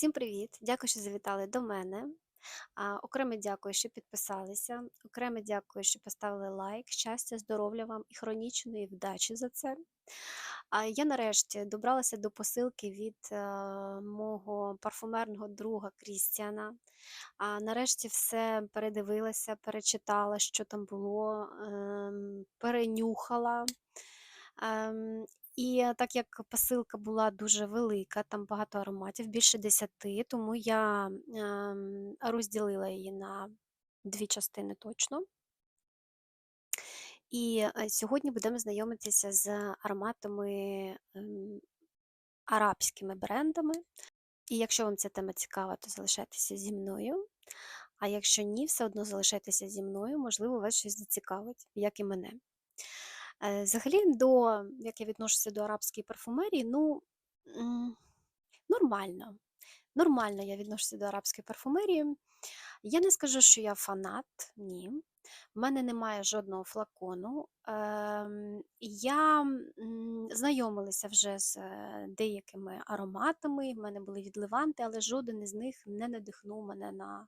Всім привіт! Дякую, що завітали до мене. А, окремо дякую, що підписалися. Окремо дякую, що поставили лайк. Щастя, здоров'я вам і хронічної вдачі за це. Я нарешті добралася до посилки від е, мого парфумерного друга Крістіана. Нарешті все передивилася, перечитала, що там було, ем, перенюхала. І так як посилка була дуже велика, там багато ароматів, більше 10, тому я ем, розділила її на дві частини точно. І е, сьогодні будемо знайомитися з ароматами ем, арабськими брендами. І якщо вам ця тема цікава, то залишайтеся зі мною. А якщо ні, все одно залишайтеся зі мною, можливо, вас щось зацікавить, як і мене. Е, Взагалі, до, як я відношуся до арабської парфумерії, ну нормально. Нормально я відношуся до арабської парфумерії. Я не скажу, що я фанат, ні. В мене немає жодного флакону. Я знайомилася вже з е, деякими ароматами. В мене були відливанти, але жоден із них не надихнув мене на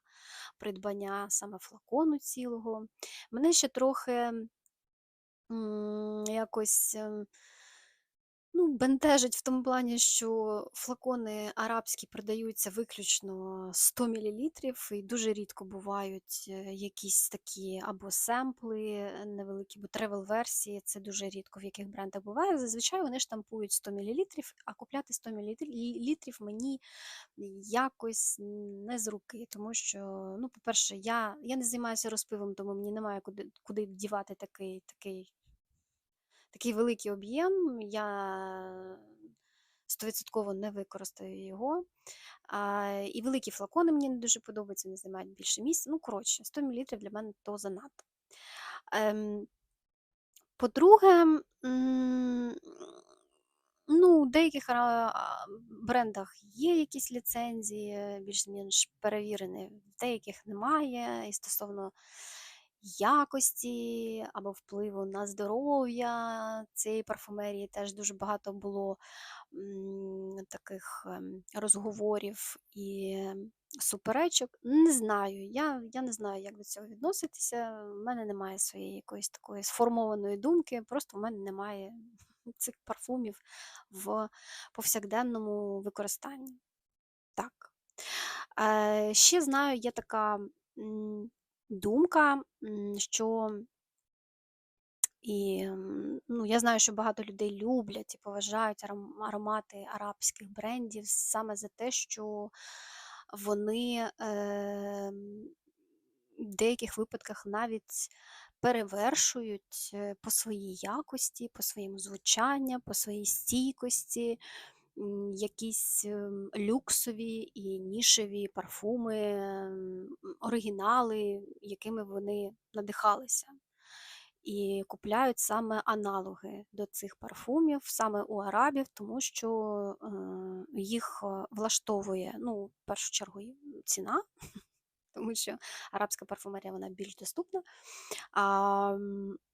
придбання саме флакону цілого. Мене ще трохи якось ем, ну, бентежить в тому плані, що флакони арабські продаються виключно 100 мл, і дуже рідко бувають е, якісь такі або семпли е, невеликі, бо тревел-версії це дуже рідко в яких брендах буває. Зазвичай вони штампують 100 мл, а купляти 100 мл мені якось не з руки, тому що, ну, по-перше, я, я не займаюся розпивом, тому мені немає куди, куди дівати такий, такий такий великий об'єм, я стовідсотково не використаю його. А, І великі флакони мені не дуже подобаються, вони займають більше місця. Ну, коротше, 100 мл для мене то занадто. Ем, По-друге, ну, у деяких брендах є якісь ліцензії, більш-менш перевірені, в деяких немає. І стосовно якості або впливу на здоров'я цієї парфумерії теж дуже багато було таких ем, розговорів і суперечок. Не знаю, я я не знаю, як до цього відноситися. У мене немає своєї якоїсь такої сформованої думки, просто в мене немає цих парфумів в повсякденному використанні. Так. Е, Ще знаю, є така думка, що і ну, я знаю, що багато людей люблять і поважають аромати арабських брендів саме за те, що вони е, в деяких випадках навіть перевершують е, по своїй якості, по своєму звучанню, по своїй стійкості якісь ем, люксові і нішеві парфуми, оригінали, якими вони надихалися. І купляють саме аналоги до цих парфумів, саме у арабів, тому що е, їх е, влаштовує ну, в першу чергу ціна тому що арабська парфумерія вона більш доступна. А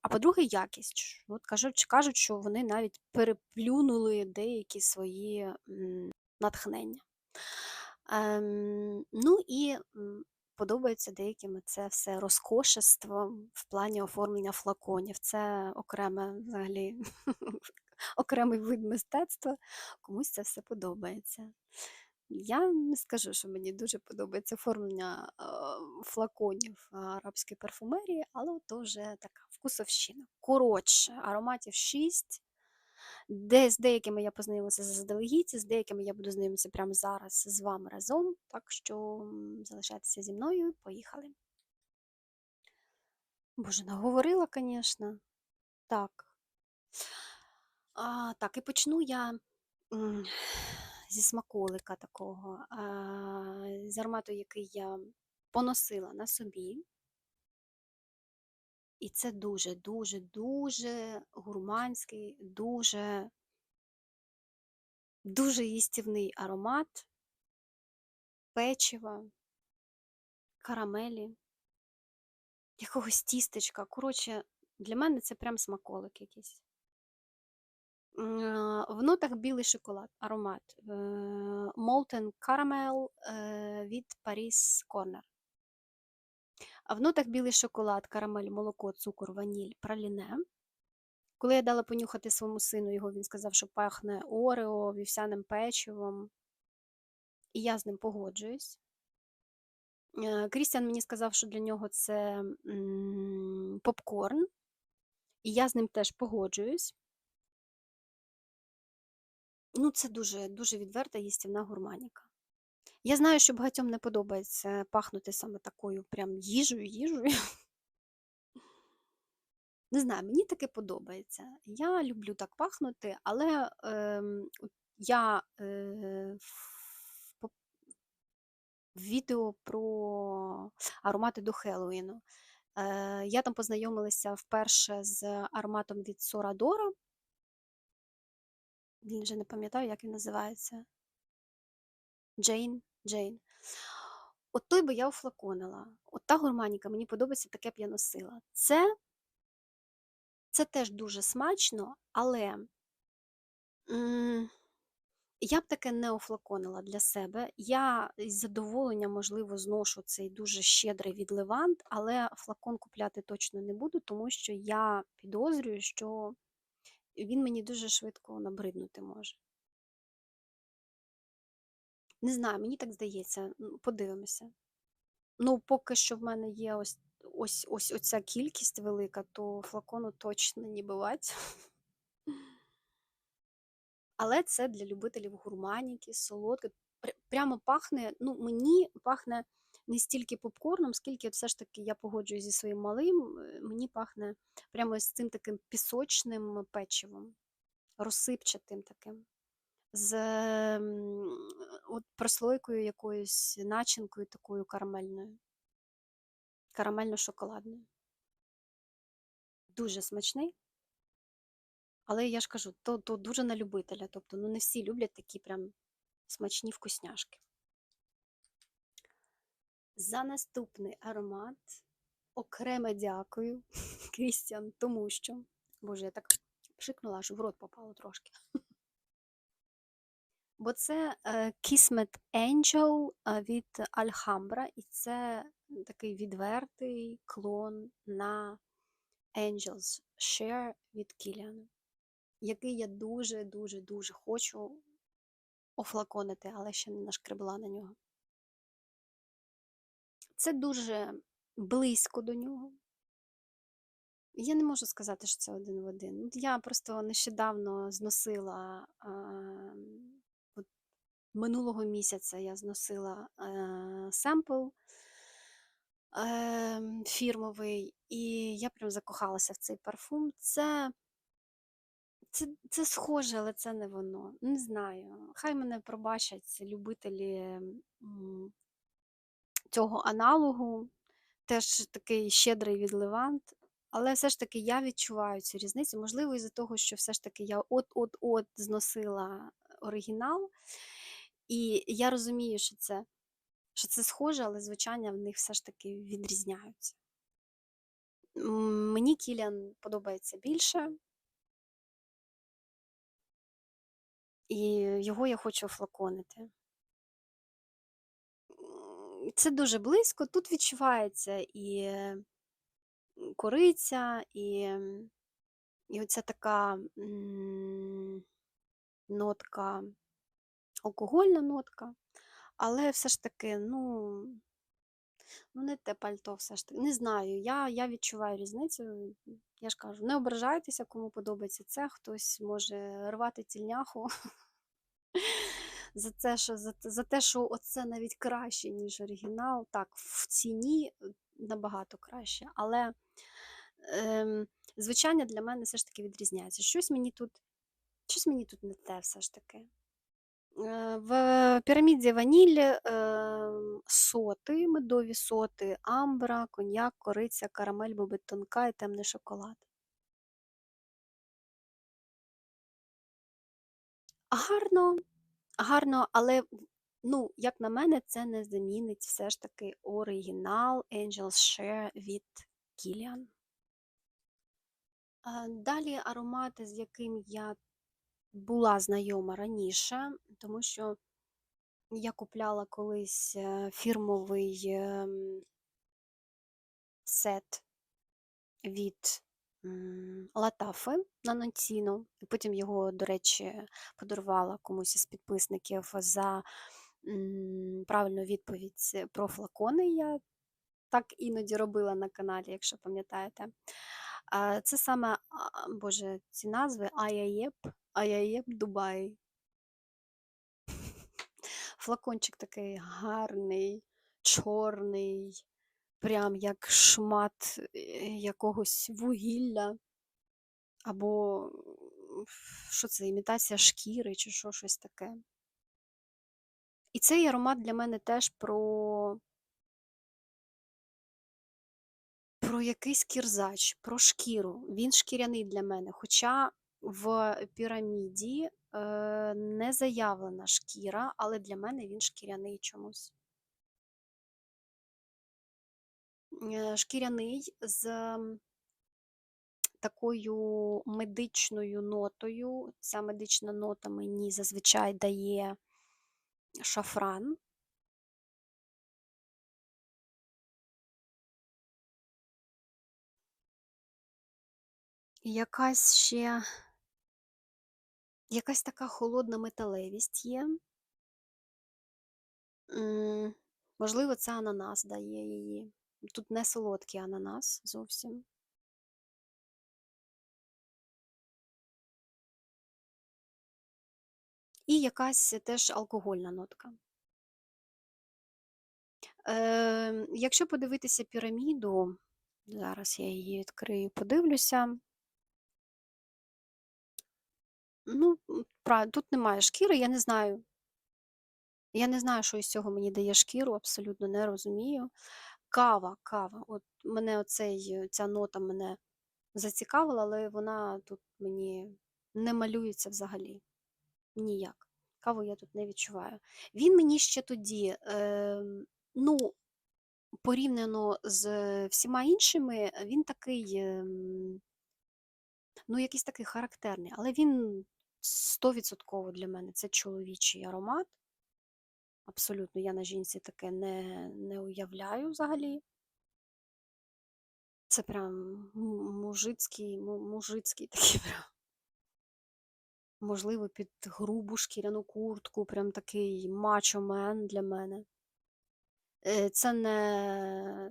а по-друге, якість. От Кажуть, кажуть, що вони навіть переплюнули деякі свої натхнення. Ем, Ну і подобається деяким це все розкошество в плані оформлення флаконів. Це окреме взагалі. Окремий вид мистецтва, комусь це все подобається. Я не скажу, що мені дуже подобається оформлення флаконів арабської парфумерії, але то вже така вкусовщина. Коротше, ароматів 6. Де, з деякими я познайомилася заздалегідь, з деякими я буду знайомитися прямо зараз з вами разом. Так що залишайтеся зі мною, поїхали. Боже, наговорила, звісно. Так. А, Так, і почну я зі смаколика такого, з аромату, який я поносила на собі. І це дуже-дуже, дуже гурманський, дуже, дуже їстівний аромат печива, карамелі, якогось тістечка. Коротше, для мене це прям смаколик якийсь. В нотах білий шоколад, аромат. Е, Molten Caramel е, від Paris Corner. А в нотах білий шоколад, карамель, молоко, цукор, ваніль, праліне. Коли я дала понюхати своєму сину його, він сказав, що пахне орео, вівсяним печивом. І я з ним погоджуюсь. Е, Крістіан мені сказав, що для нього це попкорн, і я з ним теж погоджуюсь. Ну, це дуже, дуже відверта їстівна гурманіка. Я знаю, що багатьом не подобається пахнути саме такою прям їжею, їжею. Не знаю, мені таке подобається. Я люблю так пахнути, але от я е, в відео про аромати до Хеллоуіну. Е, я там познайомилася вперше з ароматом від Сорадора. Він вже не пам'ятаю, як він називається. Джейн. Джейн. От той би я офлаконила. От та гурманіка, мені подобається, таке б я носила. Це, це теж дуже смачно, але м, я б таке не офлаконила для себе. Я із задоволенням, можливо, зношу цей дуже щедрий від Левант, але флакон купляти точно не буду, тому що я підозрюю, що він мені дуже швидко набриднути може. Не знаю, мені так здається. Подивимося. Ну, поки що в мене є ось ось ось оця кількість велика, то флакону точно не бувати. Але це для любителів гурманіки, солодке. Прямо пахне, ну, мені пахне не стільки попкорном, скільки все ж таки я погоджуюсь зі своїм малим, е, мені пахне прямо з цим таким пісочним печивом, розсипчатим таким, з от прослойкою якоюсь начинкою такою карамельною, карамельно-шоколадною. Дуже смачний, але я ж кажу, то, то дуже на любителя. Тобто, ну не всі люблять такі прям смачні вкусняшки. За наступний аромат окреме дякую, Крістіан, тому що, боже, я так пшикнула, аж в рот попало трошки. Бо це е, Kismet Angel е, від Alhambra, і це такий відвертий клон на Angels Share від Кіліана, який я дуже-дуже дуже хочу офлаконити, але ще не нашкребла на нього. Це дуже близько до нього. Я не можу сказати, що це один в один. Я просто нещодавно зносила а, от минулого місяця я зносила е, семпл е, фірмовий, і я прям закохалася в цей парфум. Це, це, це схоже, але це не воно. Не знаю. Хай мене пробачать любителі цього аналогу, теж такий щедрий від Левант. Але все ж таки я відчуваю цю різницю. Можливо, із-за того, що все ж таки я от-от-от зносила оригінал, і я розумію, що це, що це схоже, але звучання в них все ж таки відрізняються. Мені Кіліан подобається більше, і його я хочу офлаконити. Це дуже близько. Тут відчувається і кориця, і, і оця така нотка, алкогольна нотка, але все ж таки, ну, ну не те пальто, все ж таки. Не знаю, я, я відчуваю різницю. Я ж кажу, не ображайтеся, кому подобається це, хтось може рвати тільняху за те, що, за, за те, що оце навіть краще, ніж оригінал. Так, в ціні е, набагато краще, але ем, звучання для мене все ж таки відрізняється. Щось мені тут, щось мені тут не те все ж таки. Е, В піраміді ваніль, е, соти, медові соти, амбра, коньяк, кориця, карамель, бобит тонка і темний шоколад. Гарно, гарно, але ну, як на мене, це не замінить все ж таки оригінал Angel's Share від Kilian. Далі аромати, з яким я була знайома раніше, тому що я купляла колись е, фірмовий ем, сет від Латафи на Нонціно. І потім його, до речі, подарувала комусь із підписників за правильну відповідь про флакони. Я так іноді робила на каналі, якщо пам'ятаєте. Це саме, Боже, ці назви Аяєп, Аяєп Дубай. Флакончик такий гарний, чорний, прям як шмат е, якогось вугілля, або що це, імітація шкіри, чи що щось таке. І цей аромат для мене теж про, про якийсь кірзач, про шкіру. Він шкіряний для мене. Хоча в піраміді е, не заявлена шкіра, але для мене він шкіряний чомусь. Шкіряний з такою медичною нотою. Ця медична нота мені зазвичай дає шафран. Якась ще якась така холодна металевість є. Можливо, це ананас дає її. Тут не солодкий ананас зовсім. І якась теж алкогольна нотка. Е, якщо подивитися піраміду, зараз я її відкрию, подивлюся. Ну, тут немає шкіри, я не знаю. Я не знаю, що із цього мені дає шкіру, абсолютно не розумію. Кава, кава. От мене оцей, ця нота мене зацікавила, але вона тут мені не малюється взагалі. Ніяк. Каву я тут не відчуваю. Він мені ще тоді, е, ну, порівняно з всіма іншими, він такий, ем, ну, якийсь такий характерний, але він 100% для мене це чоловічий аромат. Абсолютно, я на жінці таке не, не уявляю взагалі. Це прям мужицький, мужицький такий прям. Можливо, під грубу шкіряну куртку, прям такий мачо-мен для мене. Е, Це не,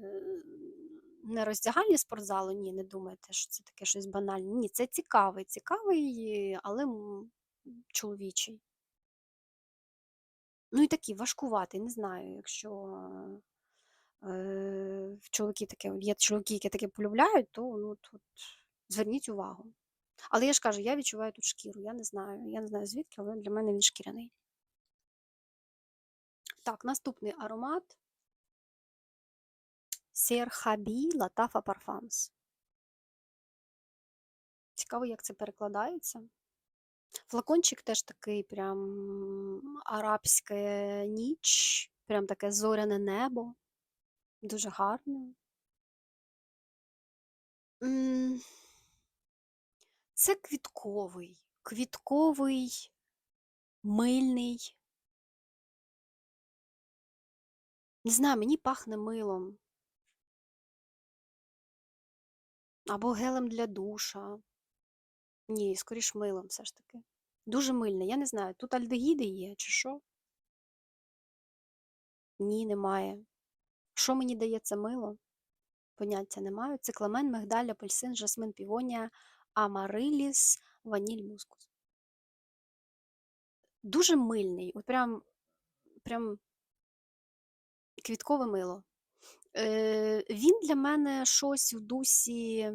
не роздягальні спортзалу, ні, не думайте, що це таке щось банальне. Ні, це цікавий, цікавий, але чоловічий. Ну і такий важкуватий, не знаю, якщо е, чоловіки таке, є чоловіки, які таке полюбляють, то ну, тут зверніть увагу. Але я ж кажу, я відчуваю тут шкіру, я не знаю, я не знаю звідки, але для мене він шкіряний. Так, наступний аромат Серхабі Латафа Парфамс. Цікаво, як це перекладається. Флакончик теж такий прям арабська ніч, прям таке зоряне небо. Дуже гарне. Це квітковий, квітковий, мильний. Не знаю, мені пахне милом. Або гелем для душа. Ні, скоріш милом все ж таки. Дуже мильний. Я не знаю, тут альдегіди є, чи що? Ні, немає. Що мені дає це мило? Поняття не маю. Цикламен, мигдаль, апельсин, жасмин, півонія, амариліс, ваніль, мускус. Дуже мильний. От прям, прям квіткове мило. Е, він для мене щось в дусі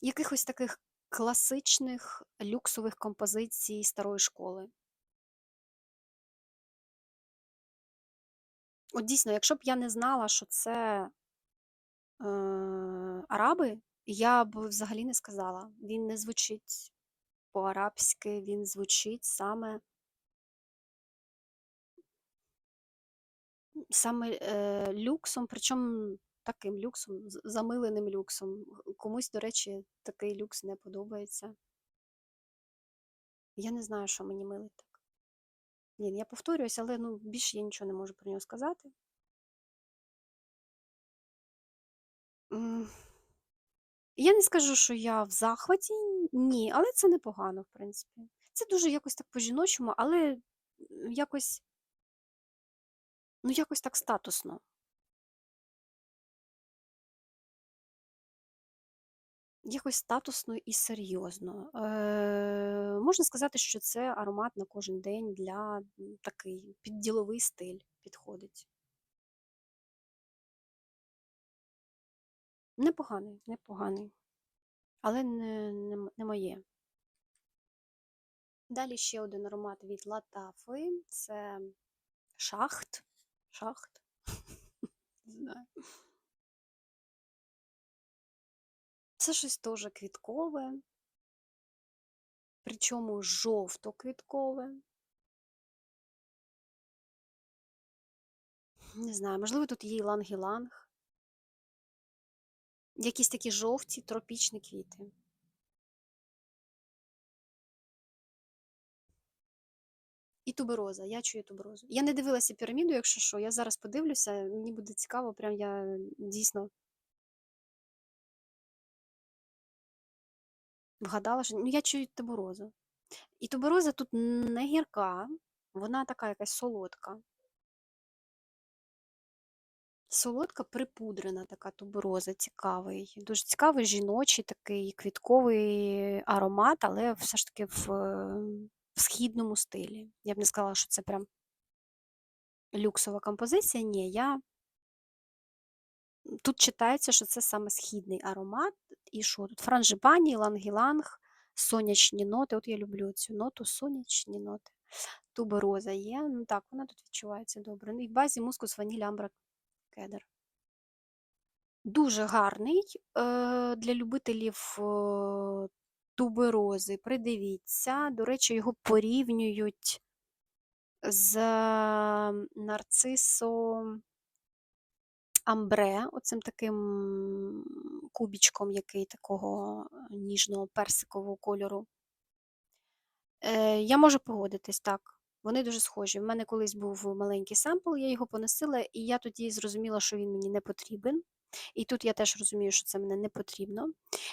якихось таких класичних люксових композицій старої школи. От дійсно, якщо б я не знала, що це е, араби, я б взагалі не сказала. Він не звучить по-арабськи, він звучить саме, саме е, люксом, причому таким люксом, замиленим люксом. Комусь, до речі, такий люкс не подобається. Я не знаю, що мені милить так. Ні, я повторююсь, але ну, більше я нічого не можу про нього сказати. Я не скажу, що я в захваті, ні, але це непогано, в принципі. Це дуже якось так по-жіночому, але якось, ну, якось так статусно. Якось статусно і серйозно. Е, можна сказати, що це аромат на кожен день для такий під діловий стиль підходить. Непоганий, непоганий, але не, не, не моє. Далі ще один аромат від Латафи. Це шахт. Шахт. Не знаю. Це щось теж квіткове, причому жовто-квіткове. Не знаю, можливо, тут є іланг-іланг. Якісь такі жовті тропічні квіти. І тубероза. Я чую туберозу. Я не дивилася піраміду, якщо що. Я зараз подивлюся, мені буде цікаво, прям я дійсно вгадала, що ну, я чую туберозу. І тубероза тут не гірка, вона така якась солодка. Солодка припудрена така тубероза, цікавий. Дуже цікавий жіночий такий квітковий аромат, але все ж таки в, в східному стилі. Я б не сказала, що це прям люксова композиція. Ні, я тут читається, що це саме східний аромат. І що тут? Франжипані, лангіланг, сонячні ноти. От я люблю цю ноту, сонячні ноти. Тубероза є. Ну так, вона тут відчувається добре. Ну, І в базі мускус, ваніль, амбра, кедр. Дуже гарний е, для любителів е, туберози. Придивіться. До речі, його порівнюють з нарцисо амбре, оцим таким кубічком, який такого ніжного персикового кольору. Е, Я можу погодитись, так. Вони дуже схожі. У мене колись був маленький семпл, я його поносила, і я тоді зрозуміла, що він мені не потрібен. І тут я теж розумію, що це мене не потрібно.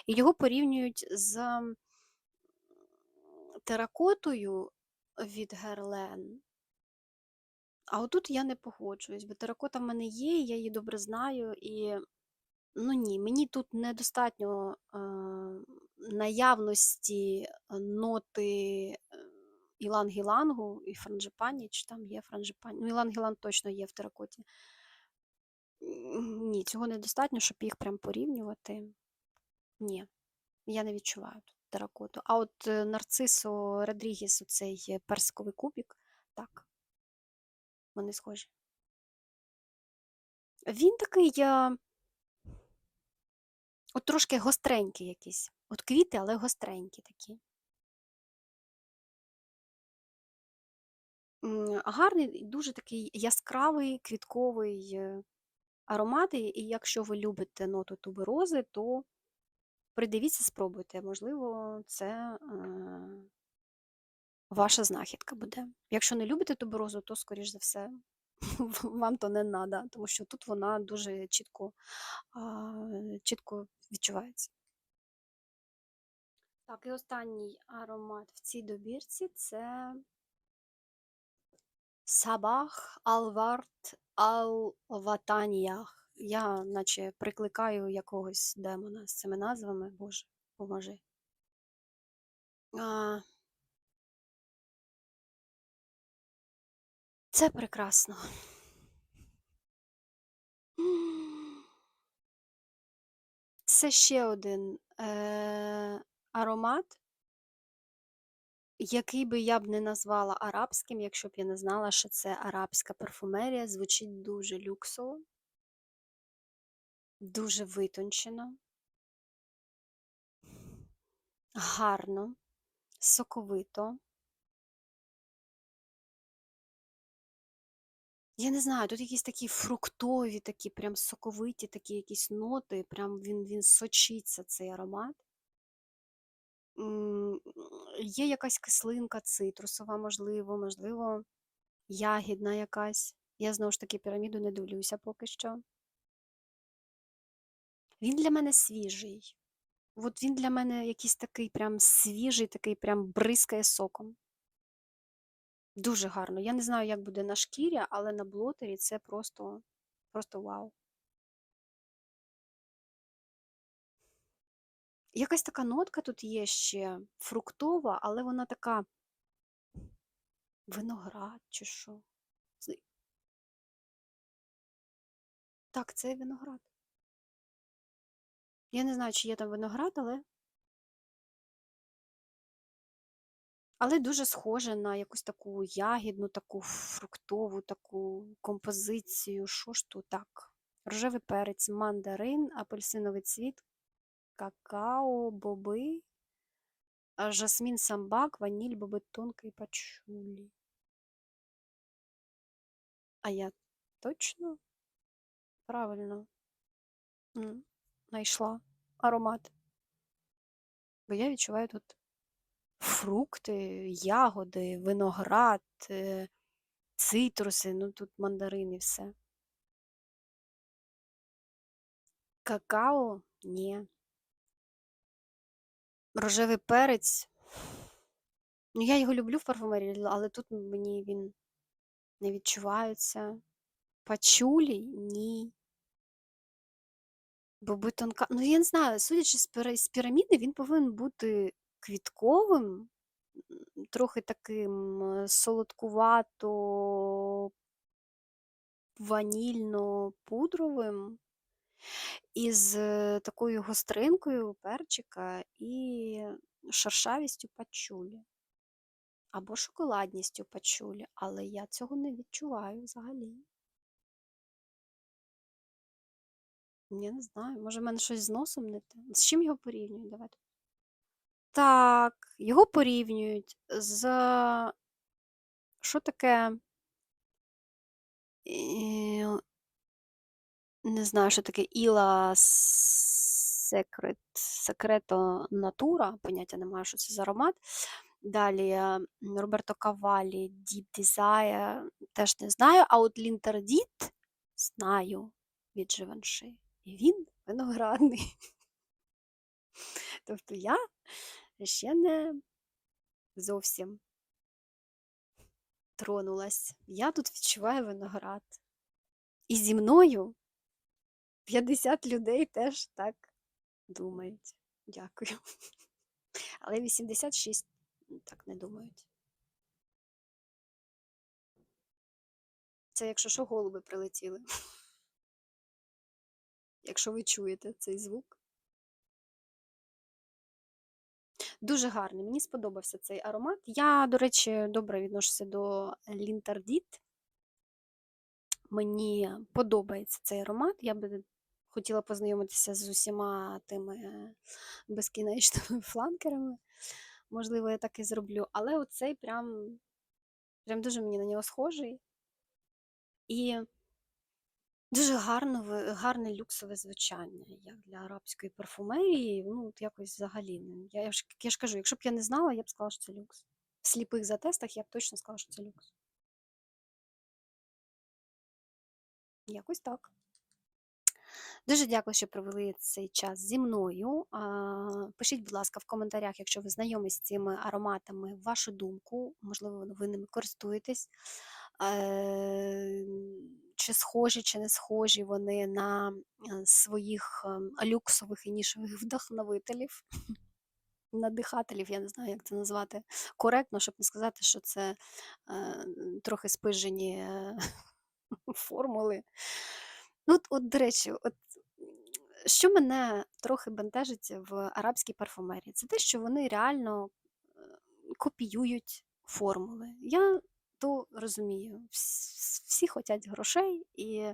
І його порівнюють з теракотою від Герлен. А отут я не погоджуюсь, бо теракота в мене є, я її добре знаю, і ну ні, мені тут недостатньо е, наявності ноти е, іланг-ілангу і франжипані, чи там є франжипані. Ну, іланг-іланг точно є в теракоті. Ні, цього недостатньо, щоб їх прям порівнювати. Ні, я не відчуваю тут теракоту. А от е, нарцисо Родрігіс, оцей персиковий кубік, так, вони схожі. Він такий, е, от трошки гостренький якийсь. От квіти, але гостренькі такі. Гарний, дуже такий яскравий квітковий е, аромат. І якщо ви любите ноту туберози, то придивіться, спробуйте. Можливо, це е, ваша знахідка буде. Якщо не любите туберозу, то, скоріш за все, вам то не треба, тому що тут вона дуже чітко, чітко відчувається. Так, і останній аромат в цій добірці це Сабах Алвард Ал-Ватаніях. Я наче прикликаю якогось демона з цими назвами, Боже, поможи. Це прекрасно. Це ще один е, аромат, який би я б не назвала арабським, якщо б я не знала, що це арабська парфумерія. Звучить дуже люксово, дуже витончено, гарно, соковито. Я не знаю, тут якісь такі фруктові, такі прям соковиті, такі якісь ноти, прям він, він сочиться, цей аромат. Є якась кислинка цитрусова, можливо, можливо, ягідна якась. Я знову ж таки піраміду не дивлюся поки що. Він для мене свіжий. От він для мене якийсь такий прям свіжий, такий прям бризкає соком. Дуже гарно. Я не знаю, як буде на шкірі, але на блотері це просто, просто вау. Якась така нотка тут є ще фруктова, але вона така виноград чи що. Так, це виноград. Я не знаю, чи є там виноград, але. Але дуже схоже на якусь таку ягідну, таку фруктову таку композицію. Що ж тут так? Рожевий перець, мандарин, апельсиновий цвіт, какао, боби, жасмін самбак, ваніль, боби тонка і пачулі. А я точно правильно знайшла аромат. Бо я відчуваю тут фрукти, ягоди, виноград, е, цитруси, ну тут мандарини, все. Какао? Ні. Рожевий перець. Ну, я його люблю в парфумерії, але тут мені він не відчувається. Пачулі? Ні. Боби тонка. Ну, я не знаю, судячи з піраміди, він повинен бути квітковим, трохи таким е, солодкувато ванільно-пудровим, із е, такою гостринкою перчика і шершавістю пачулі. Або шоколадністю пачулі, але я цього не відчуваю взагалі. Я не знаю, може в мене щось з носом не те. З чим його порівнюють? Давайте. Так, його порівнюють з. Що таке? Не знаю, що таке Іла секрет, секрето натура, поняття не маю, що це за аромат. Далі е, Роберто Кавалі, Deep Desire, теж не знаю. А от Лінтердіт знаю від Живанши. І він виноградний. Тобто я ще не зовсім тронулась. Я тут відчуваю виноград. І зі мною 50 людей теж так думають. Дякую. Але 86 так не думають. Це якщо що, голуби прилетіли. Якщо ви чуєте цей звук. Дуже гарний, мені сподобався цей аромат. Я, до речі, добре відношуся до Лінтардіт. Мені подобається цей аромат. Я би хотіла познайомитися з усіма тими безкінечними фланкерами. Можливо, я так і зроблю. Але оцей прям, прям дуже мені на нього схожий. І дуже гарно, гарне люксове звучання, як для арабської парфумерії. Ну, от якось взагалі. Я, я, ж, я ж кажу, якщо б я не знала, я б сказала, що це люкс. В сліпих затестах я б точно сказала, що це люкс. Якось так. Дуже дякую, що провели цей час зі мною. Пишіть, будь ласка, в коментарях, якщо ви знайомі з цими ароматами, вашу думку, можливо, ви ними користуєтесь. Чи схожі, чи не схожі вони на своїх ем, люксових і нішових вдохновителів, надихателів, я не знаю, як це назвати коректно, щоб не сказати, що це е, трохи спижені е, формули. Ну, от, от, до речі, от що мене трохи бентежить в арабській парфумерії, це те, що вони реально е, копіюють формули. Я то розумію, всі хочуть грошей, і,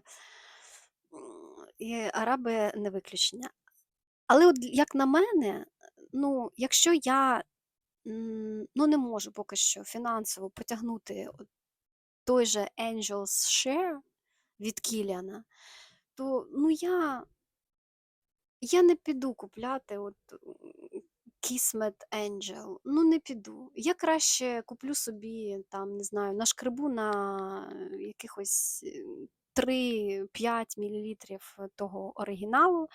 і араби не виключення. Але от як на мене, ну, якщо я ну, не можу поки що фінансово потягнути той же Angel's Share від Кіліана, то ну, я, я не піду купляти от Kismet Angel. Ну, не піду. Я краще куплю собі, там, не знаю, нашкребу на е, якихось е, 3-5 мілілітрів того оригіналу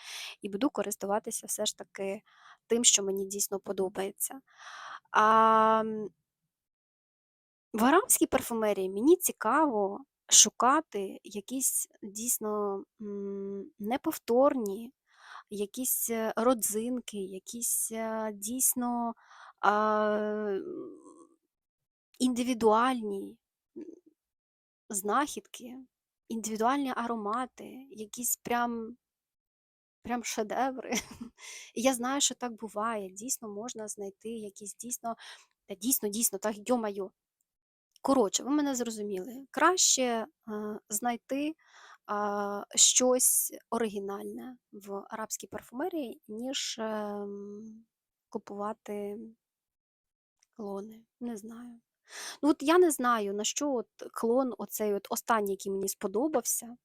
і буду користуватися все ж таки тим, що мені дійсно подобається. А в арабській парфумерії мені цікаво шукати якісь дійсно неповторні, якісь е, родзинки, якісь е, дійсно а, індивідуальні знахідки, індивідуальні аромати, якісь прям, прям шедеври. Я знаю, що так буває. Дійсно можна знайти якісь дійсно, дійсно, дійсно, так, йо-майо. Коротше, ви мене зрозуміли. Краще е, знайти щось оригінальне в арабській парфумерії, ніж ем, купувати клони. Не знаю. Ну, от я не знаю, на що от клон, оцей от останній, який мені сподобався.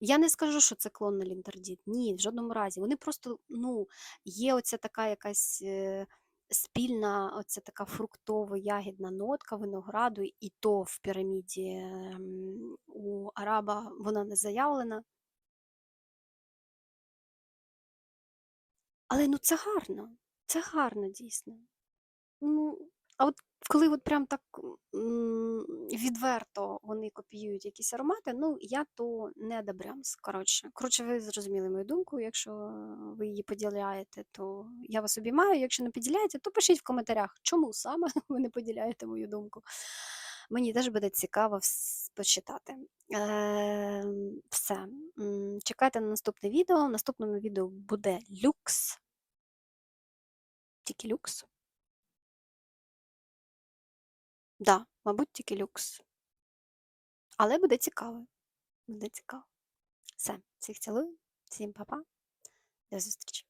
Я не скажу, що це клон на Лінтердіт. Ні, в жодному разі. Вони просто, ну, є оця така якась е, спільна, оця така фруктово-ягідна нотка винограду, і то в піраміді ем, у араба вона не заявлена. Але ну це гарно, це гарно дійсно. Ну, а от коли от прям так відверто вони копіюють якісь аромати, ну я то не одобрямс. Коротше, коротше, ви зрозуміли мою думку. Якщо ви її поділяєте, то я вас обіймаю. Якщо не поділяєте, то пишіть в коментарях, чому саме ви не поділяєте мою думку. Мені теж буде цікаво почитати. Е, все. Чекайте на наступне відео. В наступному відео буде люкс. Тільки люкс. Да, мабуть, тільки люкс. Але буде цікаво. Буде цікаво. Все, всіх цілую, всім па-па, до зустрічі.